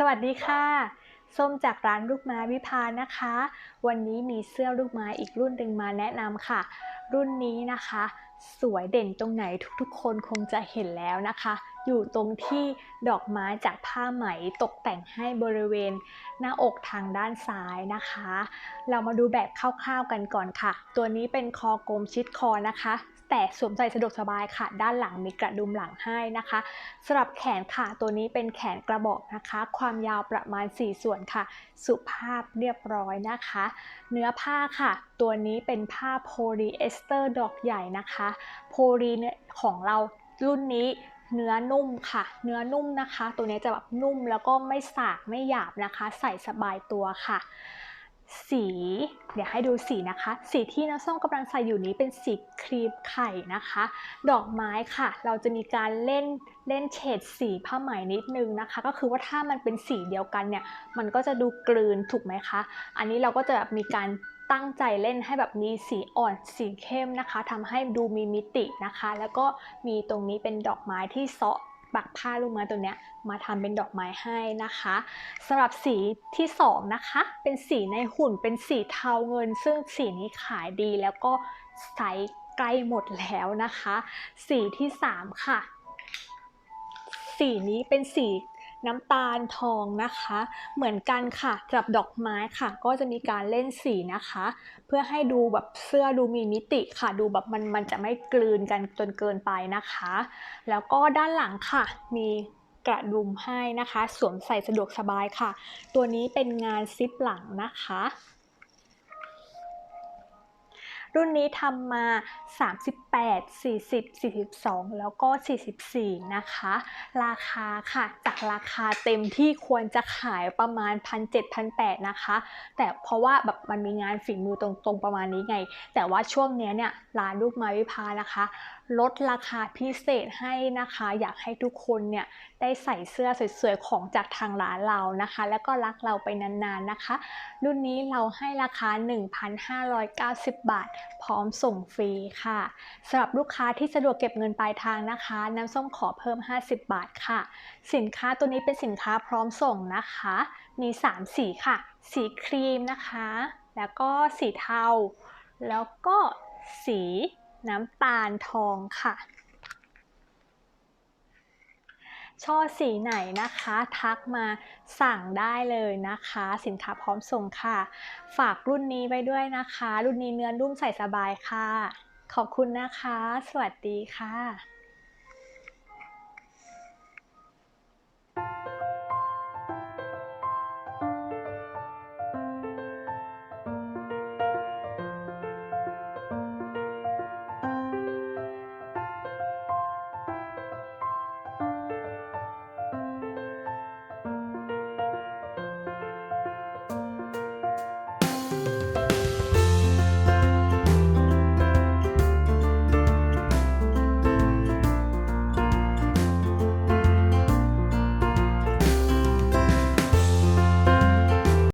สวัสดีค่ะ ส้มจากร้านลูกไม้วิพานะคะ วันนี้มีเสื้อลูกไม้อีกรุ่นหนึ่งมาแนะนำค่ะ รุ่นนี้นะคะ สวยเด่นตรงไหนทุกๆ คนคงจะเห็นแล้วนะคะอยู่ตรงที่ดอกไม้จากผ้าไหมตกแต่งให้บริเวณ หน้าอกทางด้านซ้ายนะคะ เรามาดูแบบคร่าวๆกันก่อนค่ะ ตัวนี้เป็นคอกลมชิดคอนะคะ แต่สวมใส่สะดวกสบายค่ะ ด้านหลังมีกระดุมหลังให้นะคะสำหรับแขนค่ะ ตัวนี้เป็นแขนกระบอกนะคะ ความยาวประมาณ 4 ส่วนค่ะ สุภาพเรียบร้อยนะคะ เนื้อผ้าค่ะ ตัวนี้เป็นผ้าโพลีเอสเตอร์ดอกใหญ่นะคะ โพลีเนี่ยของเรารุ่นนี้ เนื้อนุ่มค่ะ เนื้อนุ่มนะคะ ตัวนี้จะแบบนุ่มแล้วก็ไม่สากไม่หยาบนะคะ ใส่สบายตัวค่ะ สี เดี๋ยวให้ดูสีนะคะ สีที่น้ำส้มกำลังใส่อยู่นี้เป็นสีครีมไข่นะคะ ดอกไม้ค่ะ เราจะมีการเล่นเล่นเฉดสีผ้าไหมนิดนึงนะคะ ก็คือว่าถ้ามันเป็นสีเดียวกันเนี่ย มันก็จะดูกลืนถูกไหมคะ อันนี้เราก็จะแบบมีการตั้งใจเล่นให้แบบมีสีอ่อนสีเข้มนะคะทำให้ดูมีมิตินะคะ แล้วก็มีตรงนี้เป็นดอกไม้ที่เซาะ ปักผ้าลูกไม้ตัวเนี้ยมาทำเป็นดอกไม้ให้นะคะสำหรับสีที่สองนะคะ เป็นสีในหุ่นเป็นสีเทาเงิน ซึ่งสีนี้ขายดีแล้วก็ไซส์ใกล้หมดแล้วนะคะ สีที่สามค่ะ สีนี้เป็นสี น้ำตาลทองนะคะ เหมือนกันค่ะกับดอกไม้ค่ะ ก็จะมีการเล่นสีนะคะ เพื่อให้ดูแบบเสื้อดูมีมิติค่ะ ดูแบบมันมันจะไม่กลืนกันจนเกินไปนะคะ แล้วก็ด้านหลังค่ะมีกระดุมให้นะคะ สวมใส่สะดวกสบายค่ะ ตัวนี้เป็นงานซิปหลังนะคะ รุ่นนี้ทำมา 38 40 42 แล้วก็ 44 นะคะ ราคาค่ะ จากราคาเต็มที่ควรจะขายประมาณ 1,700-1,800 นะคะ แต่เพราะว่าแบบมันมีงานฝีมือตรงๆประมาณนี้ไง แต่ว่าช่วงเนี้ยเนี่ยร้านลูกไม้วิภานะคะ ลดราคาพิเศษให้นะคะ อยากให้ทุกคนเนี่ยได้ใส่เสื้อสวยๆของจากทางร้านเรานะคะ แล้วก็รักเราไปนานๆนะคะ รุ่นนี้เราให้ราคา 1,590 บาทพร้อมส่งฟรีค่ะสำหรับลูกค้าที่สะดวกเก็บเงินปลายทางนะคะ น้ำส้มขอเพิ่ม 50 บาทค่ะ สินค้าตัวนี้เป็นสินค้าพร้อมส่งนะคะ มี 3 สีค่ะ สีครีมนะคะ แล้วก็สีเทา แล้วก็สีน้ำตาลทองค่ะ ช่อสีไหนนะคะ ทักมาสั่งได้เลยนะคะ สินค้าพร้อมส่งค่ะ ฝากรุ่นนี้ไปด้วยนะคะ รุ่นนี้เนื้อนุ่มใส่สบายค่ะ ขอบคุณนะคะ สวัสดีค่ะ